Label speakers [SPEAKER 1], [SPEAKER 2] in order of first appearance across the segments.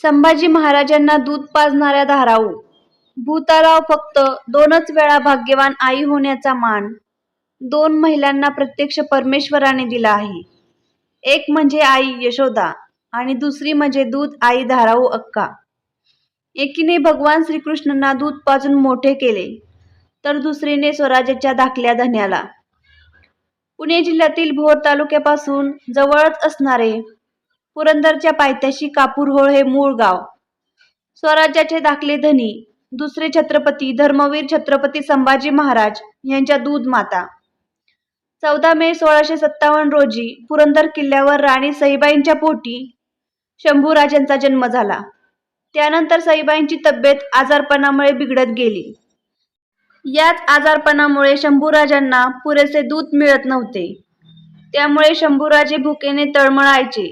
[SPEAKER 1] संभाजी महाराजांना दूध पाजणाऱ्या धाराऊ. भूताराव फक्त दोनच वेळा भाग्यवान आई होण्याचा मान दोन महिलांना प्रत्यक्ष परमेश्वराने दिला आहे. एक म्हणजे आई यशोदा आणि दुसरी म्हणजे दूध आई धाराऊ अक्का. एकीने भगवान श्रीकृष्णांना दूध पाजून मोठे केले तर दुसरीने स्वराज्याच्या धाकल्या धन्याला. पुणे जिल्ह्यातील भोर तालुक्यापासून जवळच असणारे पुरंदरच्या पायथ्याशी कापूरहोळ हे मूळ गाव. स्वराज्याचे दाखले धनी दुसरे छत्रपती धर्मवीर छत्रपती संभाजी महाराज यांच्या दूध माता. चौदा मे सोळाशे सत्तावन्न रोजी पुरंदर किल्ल्यावर राणी सईबाईंच्या पोटी शंभूराजांचा जन्म झाला. त्यानंतर सईबाईंची तब्येत आजारपणामुळे बिघडत गेली. याच आजारपणामुळे शंभूराजांना पुरेसे दूध मिळत नव्हते. त्यामुळे शंभूराजे भुकेने तळमळायचे.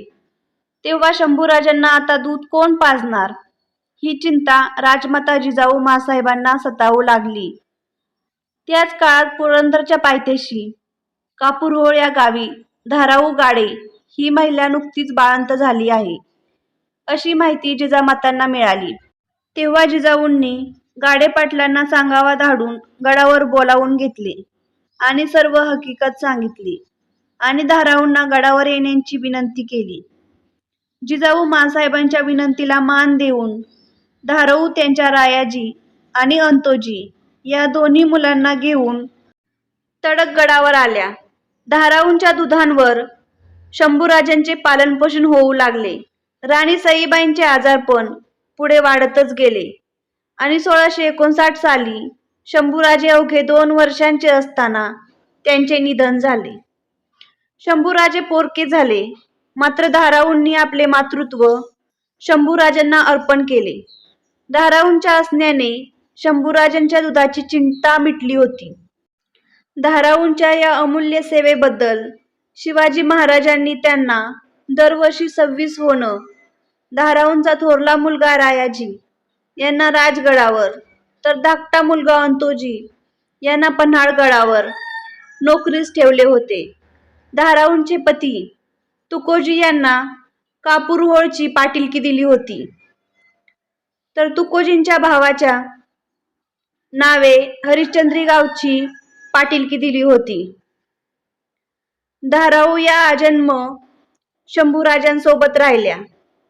[SPEAKER 1] तेव्हा शंभूराजांना आता दूध कोण पाजणार? ही चिंता राजमाता जिजाऊ मासाहेबांना सतावू लागली. त्याच काळात पुरंदरच्या पायथ्याशी कापूरहोळ या गावी धाराऊ गाडे ही महिला नुकतीच बाळंत झाली आहे अशी माहिती जिजामातांना मिळाली. तेव्हा जिजाऊंनी गाडे पाटलांना सांगावा धाडून गडावर बोलावून घेतले आणि सर्व हकीकत सांगितली आणि धाराऊंना गडावर येण्याची विनंती केली. जिजाऊ मासाहेबांच्या विनंतीला मान देऊन धारऊ त्यांच्या रायाजी आणि अंतोजी या दोन्ही मुलांना घेऊन तडक गडावर आल्या. धाराऊंच्या दुधांवर शंभूराजांचे पालनपोषण होऊ लागले. राणी सईबाईंचे आजारपण पुढे वाढतच गेले. आणि सोळाशे एकोणसाठ साली शंभूराजे अवघे दोन वर्षांचे असताना त्यांचे निधन झाले. शंभूराजे पोरके झाले. मात्र धाराऊंनी आपले मातृत्व शंभूराजांना अर्पण केले. धाराऊंच्या असण्याने शंभूराजांच्या दुधाची चिंता मिटली होती. धाराऊंच्या या अमूल्य सेवेबद्दल शिवाजी महाराजांनी त्यांना दरवर्षी सव्वीस होणं धाराऊंचा थोरला मुलगा रायाजी यांना राजगडावर तर धाकटा मुलगा अंतोजी यांना पन्हाळगडावर नोकरीस ठेवले होते. धाराऊंचे पती तुकोजी यांना कापूरहोळची पाटीलकी दिली होती. तर तुकोजींच्या भावाच्या नावे हरिश्चंद्री गावची पाटीलकी दिली होती. धाराऊ या आजन्म शंभूराजांसोबत राहिल्या.